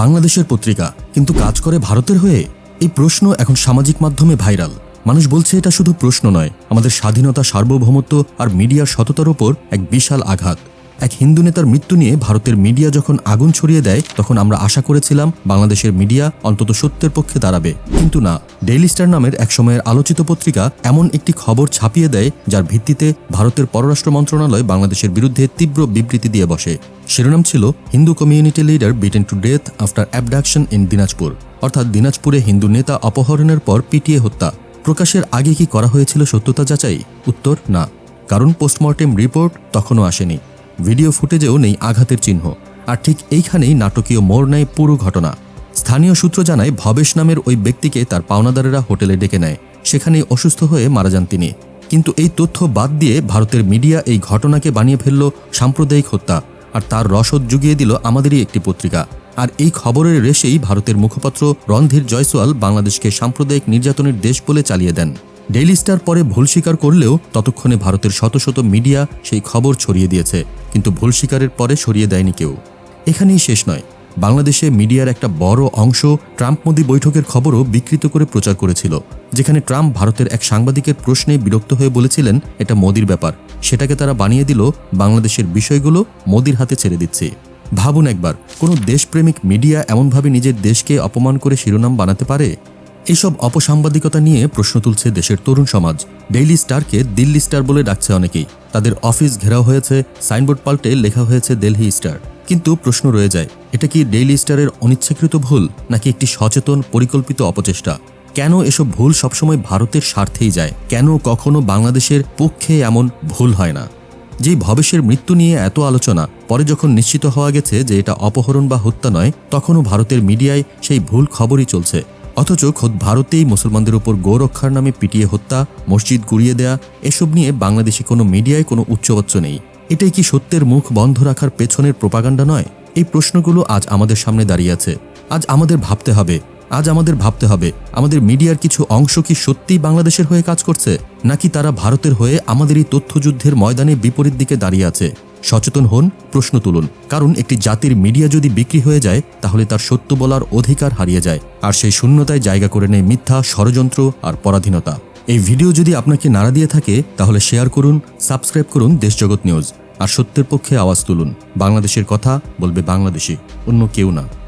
বাংলাদেশের পত্রিকা, কিন্তু কাজ করে ভারতের হয়ে? এই প্রশ্ন এখন সামাজিক মাধ্যমে ভাইরাল। মানুষ বলছে এটা শুধু প্রশ্ন নয়, আমাদের স্বাধীনতা, সার্বভৌমত্ব আর মিডিয়ার সততার ওপর এক বিশাল আঘাত। এক হিন্দু নেতার মৃত্যু নিয়ে ভারতের মিডিয়া যখন আগুন ছড়িয়ে দেয়, তখন আমরা আশা করেছিলাম বাংলাদেশের মিডিয়া অন্তত সত্যের পক্ষে দাঁড়াবে। কিন্তু না, ডেইলি স্টার নামের এক সময়ের আলোচিত পত্রিকা এমন একটি খবর ছাপিয়ে দেয়, যার ভিত্তিতে ভারতের পররাষ্ট্র মন্ত্রণালয় বাংলাদেশের বিরুদ্ধে তীব্র বিবৃতি দিয়ে বসে। শিরোনাম ছিল, Hindu community leader beaten to death after abduction in Dinajpur অর্থাৎ দিনাজপুরে হিন্দু নেতা অপহরণের পর পিটিয়ে হত্যা। প্রকাশের আগে কি করা হয়েছিল সত্যতা যাচাই? উত্তর, না। কারণ পোস্টমর্টেম রিপোর্ট তখনও আসেনি। ভিডিও ফুটেজেও নেই আঘাতের চিহ্ন। আর ঠিক এইখানেই নাটকীয় মোড় নেয় পুরো ঘটনা। স্থানীয় সূত্র জানায়, ভবেশ নামের ওই ব্যক্তিকে তার পাওনাদারেরা হোটেলে ডেকে নেয়। সেখানেই অসুস্থ হয়ে মারা যান তিনি। কিন্তু এই তথ্য বাদ দিয়ে ভারতের মিডিয়া এই ঘটনাকে বানিয়ে ফেলল সাম্প্রদায়িক হত্যা। আর তার রসদ জুগিয়ে দিল আমাদেরই একটি পত্রিকা। আর এই খবরের রেশেই ভারতের মুখপাত্র রণধীর জয়সওয়াল বাংলাদেশকে সাম্প্রদায়িক নির্যাতনের দেশ বলে চালিয়ে দেন। ডেইলি স্টার পরে ভুল স্বীকার করলেও ততক্ষণে ভারতের শত শত মিডিয়া সেই খবর ছড়িয়ে দিয়েছে, কিন্তু ভুল স্বীকারের পরে সরিয়ে দেয়নি কেউ। এখানেই শেষ নয়। বাংলাদেশে মিডিয়ার একটা বড় অংশ ট্রাম্প মোদি বৈঠকের খবরও বিকৃত করে প্রচার করেছিল, যেখানে ট্রাম্প ভারতের এক সাংবাদিকের প্রশ্নে বিরক্ত হয়ে বলেছিলেন, এটা মোদির ব্যাপার। সেটাকে তারা বানিয়ে দিল, বাংলাদেশের বিষয়গুলো মোদির হাতে ছেড়ে দিচ্ছে। ভাবুন একবার, কোনো দেশপ্রেমিক মিডিয়া এমনভাবে নিজের দেশকে অপমান করে শিরোনাম বানাতে পারে? এইসব অপসাংবাদিকতা নিয়ে প্রশ্ন তুলছে দেশের তরুণ সমাজ। ডেইলি স্টারকে দিল্লি স্টার বলে ডাকছে অনেকেই। তাদের অফিস ঘেরাও হয়েছে, সাইনবোর্ড পাল্টে লেখা হয়েছে দিল্লি স্টার কিন্তু প্রশ্ন রয়ে যায়, এটা কি ডেইলি স্টারের অনিচ্ছাকৃত ভুল, নাকি একটি সচেতন, পরিকল্পিত অপচেষ্টা? কেন এসব ভুল সবসময় ভারতের স্বার্থেই যায়? কেন কখনো বাংলাদেশের পক্ষে এমন ভুল হয় না? যেই ভবেশের মৃত্যু নিয়ে এত আলোচনা, পরে যখন নিশ্চিত হওয়া গেছে যে এটা অপহরণ বা হত্যা নয়, তখনও ভারতের মিডিয়ায় সেই ভুল খবরই চলছে। অথচ খোদ ভারতেই মুসলমানদের উপর গৌরক্ষার নামে পিটিয়ে হত্যা, মসজিদ গুড়িয়ে দেয়া, এসব নিয়ে বাংলাদেশে কোনো মিডিয়ায় কোনো উচ্চবাচ্য নেই। এটাই কি সত্যের মুখ বন্ধ রাখার পেছনের প্রপাগান্ডা নয়? এই প্রশ্নগুলো আজ আমাদের সামনে দাঁড়িয়ে আছে। আজ আমাদের ভাবতে হবে। আজ আমাদের ভাবতে হবে, আমাদের মিডিয়ার কিছু অংশ কি সত্যিই বাংলাদেশের হয়ে কাজ করছে? নাকি তারা ভারতের হয়ে আমাদের এই তথ্যযুদ্ধের ময়দানে বিপরীত দিকে দাঁড়িয়ে আছে? সচেতন হন, প্রশ্ন তুলুন। কারণ একটি জাতির মিডিয়া যদি বিক্রি হয়ে যায়, তাহলে তার সত্য বলার অধিকার হারিয়ে যায়। আর সেই শূন্যতায় জায়গা করে নেয় মিথ্যা, ষড়যন্ত্র আর পরাধীনতা। এই ভিডিও যদি আপনাকে নাড়া দিয়ে থাকে, তাহলে শেয়ার করুন, সাবস্ক্রাইব করুন দেশজগৎ নিউজ। আর সত্যের পক্ষে আওয়াজ তুলুন। বাংলাদেশের কথা বলবে বাংলাদেশি, অন্য কেউ না।